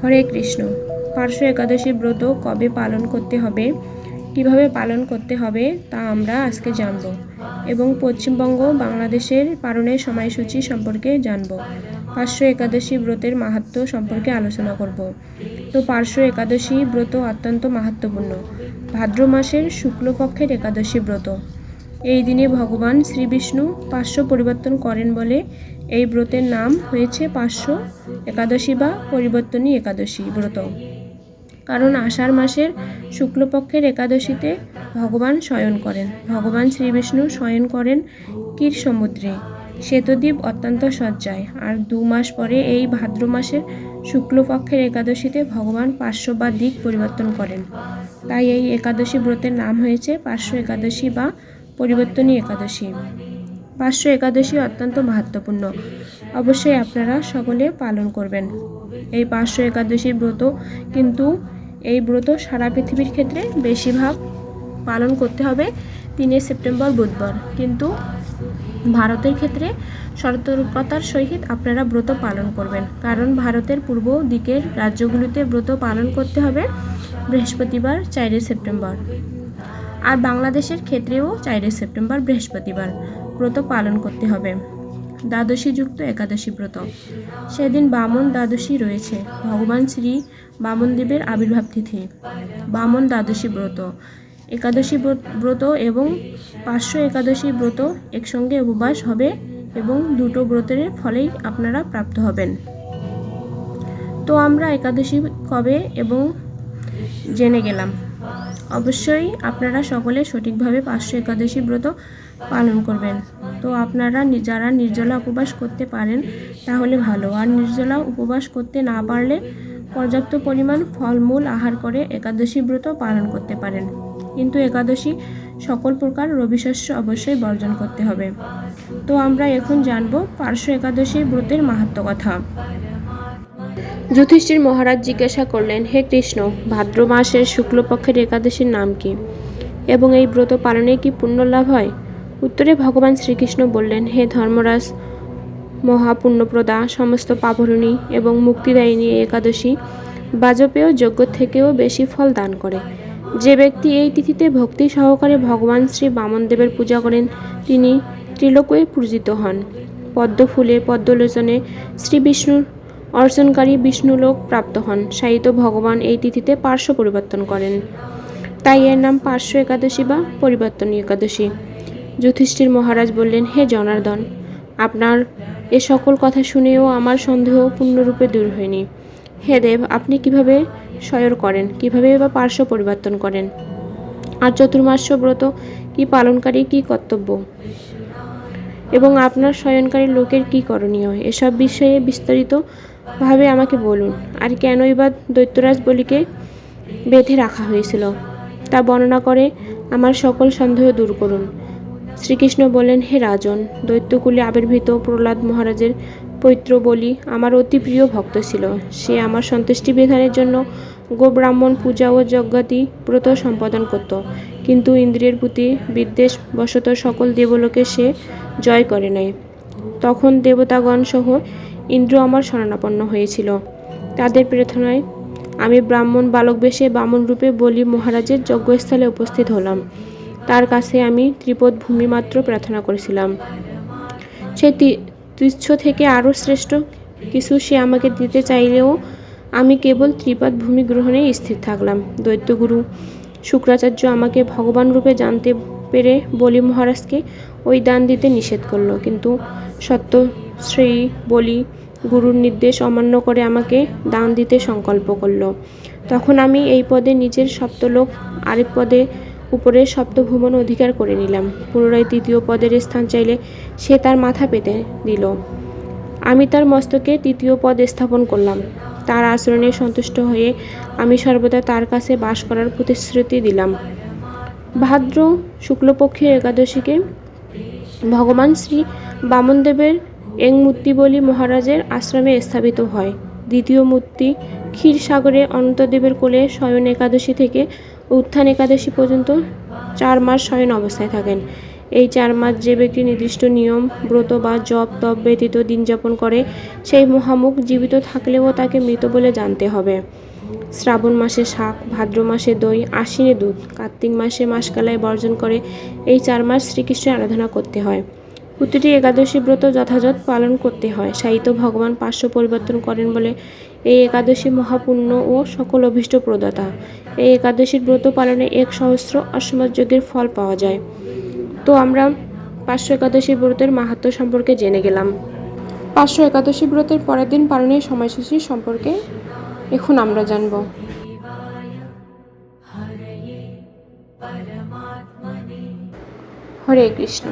হরে কৃষ্ণ, পার্শ্ব একাদশী ব্রত কবে পালন করতে হবে, কীভাবে পালন করতে হবে তা আমরা আজকে জানব এবং পশ্চিমবঙ্গ বাংলাদেশের পালনের সময়সূচি সম্পর্কে জানব। পার্শ্ব একাদশী ব্রতের মাহাত্ম্য সম্পর্কে আলোচনা করব। তো পার্শ্ব একাদশী ব্রত অত্যন্ত মাহাত্মপূর্ণ। ভাদ্র মাসের শুক্লপক্ষের একাদশী ব্রত। এই দিনে ভগবান শ্রীবিষ্ণু পার্শ্ব পরিবর্তন করেন বলে এই ব্রতের নাম হয়েছে পার্শ্ব একাদশী বা পরিবর্তনী একাদশী ব্রত। কারণ আষাঢ় মাসের শুক্লপক্ষের একাদশীতে ভগবান শয়ন করেন। ভগবান শ্রীবিষ্ণু শয়ন করেন কীর সমুদ্রে শ্বেতদ্বীপ অত্যন্ত সজ্জায় আর দু মাস পরে এই ভাদ্র মাসের শুক্লপক্ষের একাদশীতে ভগবান পার্শ্ব বা দিক পরিবর্তন করেন। তাই এই একাদশী ব্রতের নাম হয়েছে পার্শ্ব একাদশী বা পরিবর্তনী একাদশী। পার্শ্ব একাদশী অত্যন্ত মাহাত্মপূর্ণ অবশ্যই আপনারা সকলে পালন করবেন। এই পার্শ্ব একাদশী ব্রত কিন্তু এই ব্রত সারা পৃথিবীর ক্ষেত্রে বেশিরভাগ পালন করতে হবে তিনে সেপ্টেম্বর, বুধবার। কিন্তু ভারতের ক্ষেত্রে সতর্কতার সহিত আপনারা ব্রত পালন করবেন। কারণ ভারতের পূর্ব দিকের রাজ্যগুলিতে ব্রত পালন করতে হবে বৃহস্পতিবার, চারই সেপ্টেম্বর। আর বাংলাদেশের ক্ষেত্রেও চারই সেপ্টেম্বর বৃহস্পতিবার ব্রত পালন করতে হবে। দ্বাদশী যুক্ত একাদশী ব্রত। সেদিন বামন দ্বাদশী রয়েছে। ভগবান শ্রী বামনদেবের আবির্ভাব তিথি। বামন দ্বাদশী ব্রত। একাদশী ব্রত এবং পাঁচশো একাদশী ব্রত একসঙ্গে উপবাস হবে এবং দুটো ব্রতের ফলেই আপনারা প্রাপ্ত হবেন। তো আমরা একাদশী কবে এবং জেনে গেলাম। অবশ্যই আপনারা সকলে সঠিকভাবে পাঁচশো একাদশী ব্রত পালন করবেন। তো আপনারা যারা নির্জলা উপবাস করতে পারেন, তাহলে ভালো। আর নির্জলা উপবাস করতে না পারলে পর্যাপ্ত পরিমাণ ফলমূল আহার করে একাদশী ব্রত পালন করতে পারেন। কিন্তু একাদশী সকল প্রকার রবিশস্য অবশ্যই বর্জন করতে হবে। তো আমরা এখন জানব পার্শ্ব একাদশী ব্রতের মাহাত্ম্য কথা। যুধিষ্ঠির মহারাজ জিজ্ঞাসা করলেন, হে কৃষ্ণ, ভাদ্র মাসের শুক্লপক্ষের একাদশীর নাম কি? এবং এই ব্রত পালনে কি পুণ্য লাভ হয়? উত্তরে ভগবান শ্রীকৃষ্ণ বললেন, হে ধর্মরাজ, মহাপুণ্যপ্রদা, সমস্ত পাভরণী এবং মুক্তিদায়িনী একাদশী বাজপেয় যজ্ঞ থেকেও বেশি ফল দান করে। যে ব্যক্তি এই তিথিতে ভক্তি সহকারে ভগবান শ্রী বামনদেবের পূজা করেন, তিনি ত্রিলোকে পূজিত হন। পদ্ম ফুলে পদ্মলোচনে শ্রী বিষ্ণুর অর্জনকারী বিষ্ণুলোক প্রাপ্ত হন। সাহিত্য ভগবান এই তিথিতে পার্শ্ব পরিবর্তন করেন। তাই এর নাম পার্শ্ব একাদশী বা পরিবর্তনী একাদশী। যুধিষ্ঠির মহারাজ বললেন, হে জনার্দন, আপনার এ সকল কথা শুনেও আমার সন্দেহ পূর্ণরূপে দূর হয়নি। হে দেব, আপনি কীভাবে শয়র করেন? কীভাবে বা পার্শ্ব পরিবর্তন করেন? আর চতুর্মাস্য ব্রত কি পালনকারী কি কর্তব্য? এবং আপনার শয়নকারী লোকের কি করণীয়? এসব বিষয়ে বিস্তারিতভাবে আমাকে বলুন। আর কেনই বা দৈত্যরাজ বলিকে বেঁধে রাখা হয়েছিল, তা বর্ণনা করে আমার সকল সন্দেহ দূর করুন। শ্রীকৃষ্ণ বললেন হে রাজন, দৈত্যকুলে আবির্ভূত প্রহ্লাদ মহারাজের পৈত্র বলি আমার অতি প্রিয় ভক্ত ছিল। সে আমার সন্তুষ্টি বিধানের জন্য গোব্রাহ্মণ পূজা ও যজ্ঞাতি ব্রত সম্পাদন করত। কিন্তু ইন্দ্রিয়ের প্রতি বিদ্বেষ বশত সকল দেবলোকে সে জয় করে নাই। তখন দেবতাগণ সহ ইন্দ্র আমার শরণাপন্ন হয়েছিল। তাদের প্রার্থনায় আমি ব্রাহ্মণ বালক বেশে বামন রূপে বলি মহারাজের যজ্ঞস্থলে উপস্থিত হলাম। তার কাছে আমি ত্রিপদ ভূমি মাত্র প্রার্থনা করেছিলাম। সে তুচ্ছ থেকে আরও শ্রেষ্ঠ কিছু সে আমাকে দিতে চাইলেও আমি কেবল ত্রিপদ ভূমি গ্রহণে স্থির থাকলাম। দৈত্যগুরু শুক্রাচার্য আমাকে ভগবান রূপে জানতে পেরে বলি মহারাজকে ওই দান দিতে নিষেধ করল। কিন্তু সত্য শ্রী বলি গুরুর নির্দেশ অমান্য করে আমাকে দান দিতে সংকল্প করল। তখন আমি এই পদে নিজের সপ্তলোক আরেক পদে উপরে সপ্তভুবন অধিকার করে নিলাম। পুনরায় তৃতীয় পদের স্থান চাইলে সে তার মাথা পেতে দিল। আমি তার মস্তকে তৃতীয় পদ স্থাপন করলাম। তার আচরণে সন্তুষ্ট হয়ে আমি সর্বদা তার কাছে বাস করার প্রতিশ্রুতি দিলাম। ভাদ্র শুক্লপক্ষের একাদশীকে ভগবান শ্রী বামনদেবের এং মূর্তি বলি মহারাজের আশ্রমে স্থাপিত হয়। দ্বিতীয় মূর্তি ক্ষীরসাগরে অনন্তদেবের কোলে শয়ন একাদশী থেকে উত্থান একাদশী পর্যন্ত চার মাস শয়ন অবস্থায় থাকেন। এই চার মাস যে ব্যক্তি নির্দিষ্ট নিয়ম, ব্রত বা জপ তপ ব্যতীত দিন যাপন করে। সেই মহামুখ জীবিত থাকলেও তাকে মৃত বলে জানতে হবে। শ্রাবণ মাসে শাক, ভাদ্র মাসে দই, আশ্বিনে দুধ, কার্তিক মাসে মাসকালায় বর্জন করে এই চার মাস শ্রীকৃষ্ণের আরাধনা করতে হয়। প্রতিটি একাদশী ব্রত যথাযথ পালন করতে হয়। সাহিত্য ভগবান পার্শ্ব পরিবর্তন করেন বলে এই একাদশী মহাপুণ্য ও সকল অভীষ্ট প্রদাতা। এই একাদশীর ব্রত পালনে এক সহস্র অসমাজ যজ্ঞের ফল পাওয়া যায়। তো আমরা পাঁচশো একাদশী ব্রতের মাহাত্ম সম্পর্কে জেনে গেলাম। পাঁচশো একাদশী ব্রতের পরের দিন পালনের সময়সূচি সম্পর্কে এখন আমরা জানব। হরে কৃষ্ণ।